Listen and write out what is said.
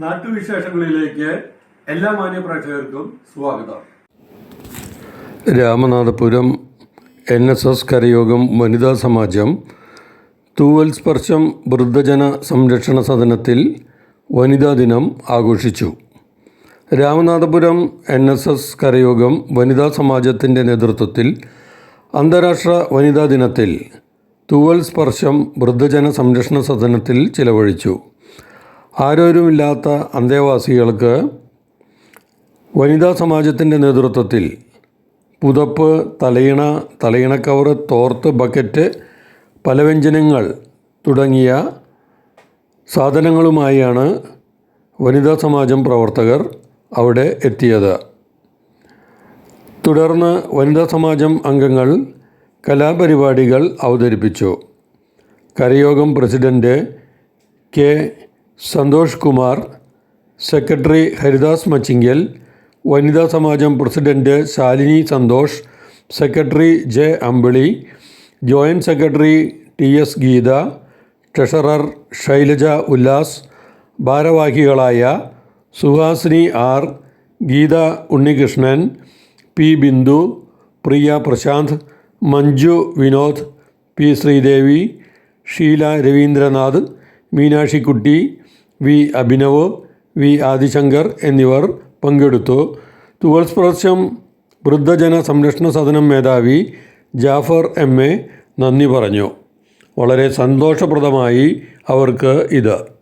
നാട്ടുവിശേഷങ്ങളിലേക്ക് എല്ലാ മാന്യ പ്രേക്ഷകർക്കും സ്വാഗതം. രാമനാഥപുരം എൻ എസ് എസ് കരയോഗം വനിതാ സമാജം തൂവൽ സ്പർശം വൃദ്ധജന സംരക്ഷണ സദനത്തിൽ വനിതാ ദിനം ആഘോഷിച്ചു. രാമനാഥപുരം എൻ എസ് എസ് കരയോഗം വനിതാ സമാജത്തിന്റെ നേതൃത്വത്തിൽ അന്താരാഷ്ട്ര വനിതാ ദിനത്തിൽ തൂവൽ സ്പർശം വൃദ്ധജന സംരക്ഷണ സദനത്തിൽ ചിലവഴിച്ചു. ആരോരുമില്ലാത്ത അന്തേവാസികൾക്ക് വനിതാ സമാജത്തിന്റെ നേതൃത്വത്തിൽ പുതപ്പ് തലയിണ തലയിണക്കവർ തോർത്ത് ബക്കറ്റ് പലവ്യഞ്ജനങ്ങൾ തുടങ്ങിയ സാധനങ്ങളുമായാണ് വനിതാ സമാജം പ്രവർത്തകർ അവിടെ എത്തിയത്. തുടർന്ന് വനിതാ സമാജം അംഗങ്ങൾ കലാപരിപാടികൾ അവതരിപ്പിച്ചു. കരയോഗം president K. Santhosh Kumar secretary Haridas Machingal വനിതാ സമാജം president Shalini Santhosh secretary J Ambili joint secretary T S Geetha treasurer Shailaja Ullas ഭാരവാഹികളായ Suhasini R Geetha Unnikrishnan P Bindu Priya Prasanth Manju Vinod P Sreedevi Sheela Ravindranath Meenakshikutty V. Abhinav V. Adishankar എന്നിവർ പങ്കെടുത്തു. തുവൽ സ്പർശം വൃദ്ധജന സംരക്ഷണ സദനം മേധാവി Jafar M. A. നന്ദി പറഞ്ഞു. വളരെ സന്തോഷപ്രദമായി അവർക്ക് ഇത്.